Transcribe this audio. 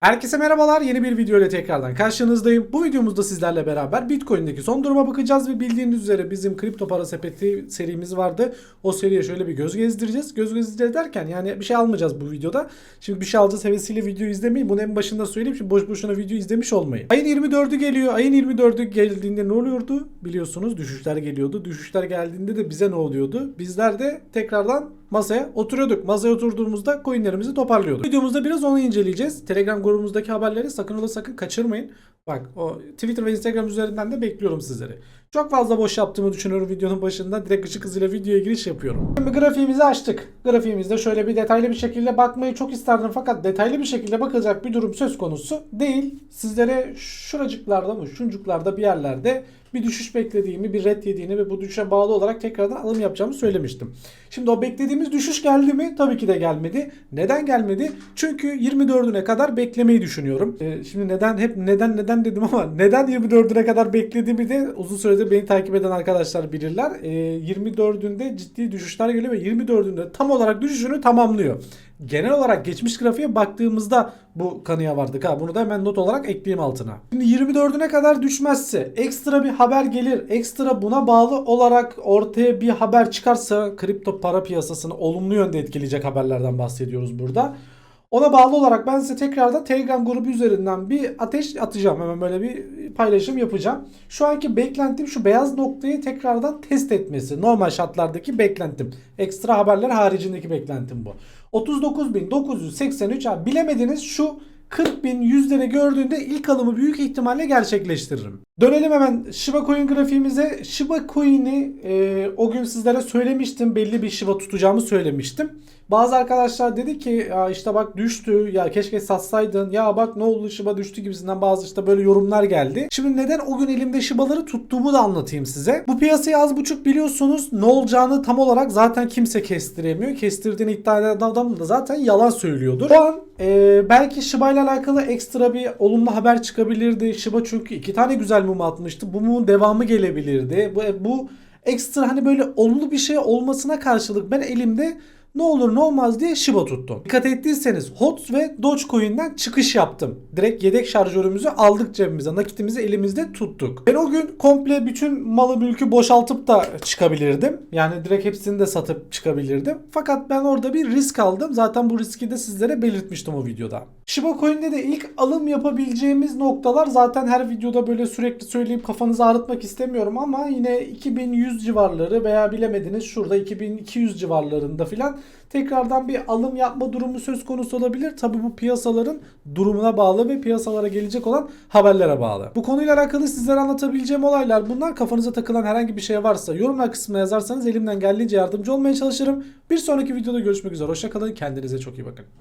Herkese merhabalar. Yeni bir video ile tekrardan karşınızdayım. Bu videomuzda sizlerle beraber Bitcoin'deki son duruma bakacağız ve bildiğiniz üzere bizim kripto para sepeti serimiz vardı. O seriye şöyle bir göz gezdireceğiz. Göz gezdireceğiz derken yani bir şey almayacağız bu videoda. Şimdi bir şey alacağız hevesiyle video izlemeyin. Bunu en başında söyleyeyim. Şimdi boş boşuna video izlemiş olmayın. Ayın 24'ü geliyor. Ayın 24'ü geldiğinde ne oluyordu? Biliyorsunuz düşüşler geliyordu. Düşüşler geldiğinde de bize ne oluyordu? Bizler de tekrardan masaya oturuyorduk. Masaya oturduğumuzda coinlerimizi toparlıyorduk. Videomuzda biraz onu inceleyeceğiz. Telegram grubumuzdaki haberleri sakın ola sakın kaçırmayın. Bak o Twitter ve Instagram üzerinden de bekliyorum sizleri. Çok fazla boş yaptığımı düşünüyorum videonun başında. Direkt ışık hızıyla videoya giriş yapıyorum. Şimdi grafiğimizi açtık. Grafiğimizde şöyle bir detaylı bir şekilde bakmayı çok isterdim fakat detaylı bir şekilde bakılacak bir durum söz konusu değil. Sizlere şuracıklarda mı şuncuklarda bir yerlerde bir düşüş beklediğimi, bir red yediğini ve bu düşüşe bağlı olarak tekrardan alım yapacağımı söylemiştim. Şimdi o beklediğimiz düşüş geldi mi? Tabii ki de gelmedi. Neden gelmedi? Çünkü 24'üne kadar beklemeyi düşünüyorum. Ee, şimdi neden hep neden neden dedim ama neden 24'üne kadar beklediğimi de uzun süredir beni takip eden arkadaşlar bilirler. Ee, 24'ünde ciddi düşüşler geliyor ve 24'ünde tam olarak düşüşünü tamamlıyor. Genel olarak geçmiş grafiğe baktığımızda bu kanıya vardık ha. Bunu da hemen not olarak ekleyeyim altına. Şimdi 24'üne kadar düşmezse ekstra bir haber gelir. Ekstra buna bağlı olarak ortaya bir haber çıkarsa kripto para piyasasını olumlu yönde etkileyecek haberlerden bahsediyoruz burada. Ona bağlı olarak ben size tekrardan Telegram grubu üzerinden bir ateş atacağım. Hemen böyle bir paylaşım yapacağım. Şu anki beklentim şu beyaz noktayı tekrardan test etmesi. Normal şartlardaki beklentim. Ekstra haberler haricindeki beklentim bu. 39.983 abi bilemediniz şu 40 bin yüzleri gördüğünde ilk alımı büyük ihtimalle gerçekleştiririm. Dönelim hemen Shiba Coin grafiğimize. Shiba Coin'i e, o gün sizlere söylemiştim. Belli bir Shiba tutacağımı söylemiştim. Bazı arkadaşlar dedi ki ya işte bak düştü ya keşke satsaydın ya bak ne oldu Shiba düştü gibisinden bazı işte böyle yorumlar geldi. Şimdi neden o gün elimde Shiba'ları tuttuğumu da anlatayım size. Bu piyasayı az buçuk biliyorsunuz ne olacağını tam olarak zaten kimse kestiremiyor. Kestirdiğini iddia eden adam da zaten yalan söylüyordur. O an e, belki Shiba ile alakalı ekstra bir olumlu haber çıkabilirdi. Shiba çünkü iki tane güzel mum atmıştı. Bu mumun devamı gelebilirdi. Bu, bu ekstra hani böyle olumlu bir şey olmasına karşılık ben elimde ne olur ne olmaz diye Shiba tuttum. Dikkat ettiyseniz HOT ve Dogecoin'den çıkış yaptım. Direkt yedek şarjörümüzü aldık cebimize. Nakitimizi elimizde tuttuk. Ben o gün komple bütün malı mülkü boşaltıp da çıkabilirdim. Yani direkt hepsini de satıp çıkabilirdim. Fakat ben orada bir risk aldım. Zaten bu riski de sizlere belirtmiştim o videoda. Shiba Coin'de de ilk alım yapabileceğimiz noktalar zaten her videoda böyle sürekli söyleyip kafanızı ağrıtmak istemiyorum ama yine 2100 civarları veya bilemediniz şurada 2200 civarlarında filan tekrardan bir alım yapma durumu söz konusu olabilir. Tabi bu piyasaların durumuna bağlı ve piyasalara gelecek olan haberlere bağlı. Bu konuyla alakalı sizlere anlatabileceğim olaylar bunlar. Kafanıza takılan herhangi bir şey varsa yorumlar kısmına yazarsanız elimden geldiğince yardımcı olmaya çalışırım. Bir sonraki videoda görüşmek üzere. Hoşçakalın. Kendinize çok iyi bakın.